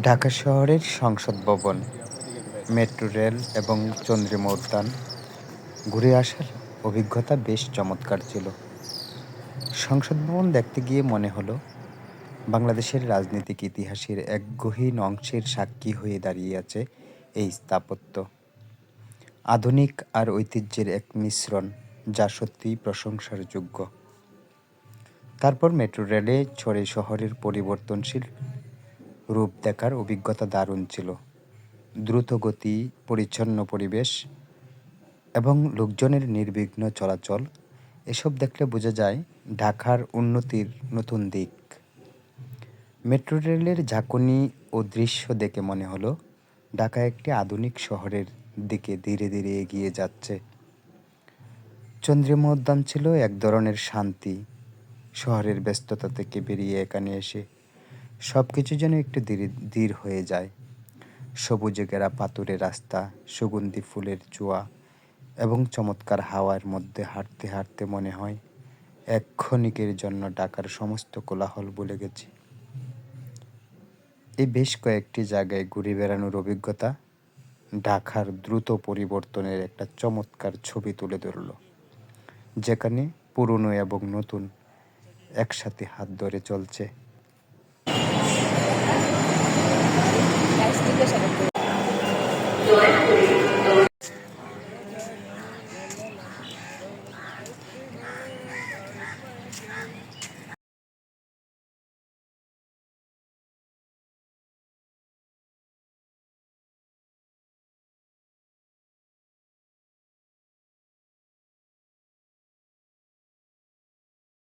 ঢাকা শহরের সংসদ ভবন, মেট্রো রেল এবং চন্দ্রিমা উদ্যান ঘুরে আসার অভিজ্ঞতা বেশ চমৎকার ছিল। সংসদ ভবন দেখতে গিয়ে মনে হলো, বাংলাদেশের রাজনৈতিক ইতিহাসের এক গহীন অংশের সাক্ষী হয়ে দাঁড়িয়ে আছে এই স্থাপত্য। আধুনিক আর ঐতিহ্যের এক মিশ্রণ, যা সত্যিই প্রশংসার যোগ্য। তারপর মেট্রো রেলে ছড়ে শহরের পরিবর্তনশীল রূপ দেখার অভিজ্ঞতা দারুণ ছিল। দ্রুত গতি পরিচ্ছন্ন পরিবেশ এবং লোকজনের নির্বিঘ্ন চলাচল, এসব দেখলে বোঝা যায় ঢাকার উন্নতির নতুন দিক। মেট্রো রেলের ঝাঁকুনি ও দৃশ্য দেখে মনে হলো, ঢাকা একটি আধুনিক শহরের দিকে ধীরে ধীরে এগিয়ে যাচ্ছে। চন্দ্রিমা উদ্যান ছিল এক ধরনের শান্তি, শহরের ব্যস্ততা থেকে বেরিয়ে এখানে এসে সব কিছু যেন একটু ধীর ধীর হয়ে যায়। সবুজে ঘেরা পাথুরে রাস্তা, সুগন্ধি ফুলের চুয়া এবং চমৎকার হাওয়ার মধ্যে হাঁটতে হাঁটতে মনে হয়, এক ক্ষণিকের জন্য ডাকার সমস্ত কোলাহল বলে গেছি। এই বেশ কয়েকটি জায়গায় ঘুরে বেড়ানোর অভিজ্ঞতা ঢাকার দ্রুত পরিবর্তনের একটা চমৎকার ছবি তুলে ধরল, যেখানে পুরনো এবং নতুন একসাথে হাত ধরে চলছে।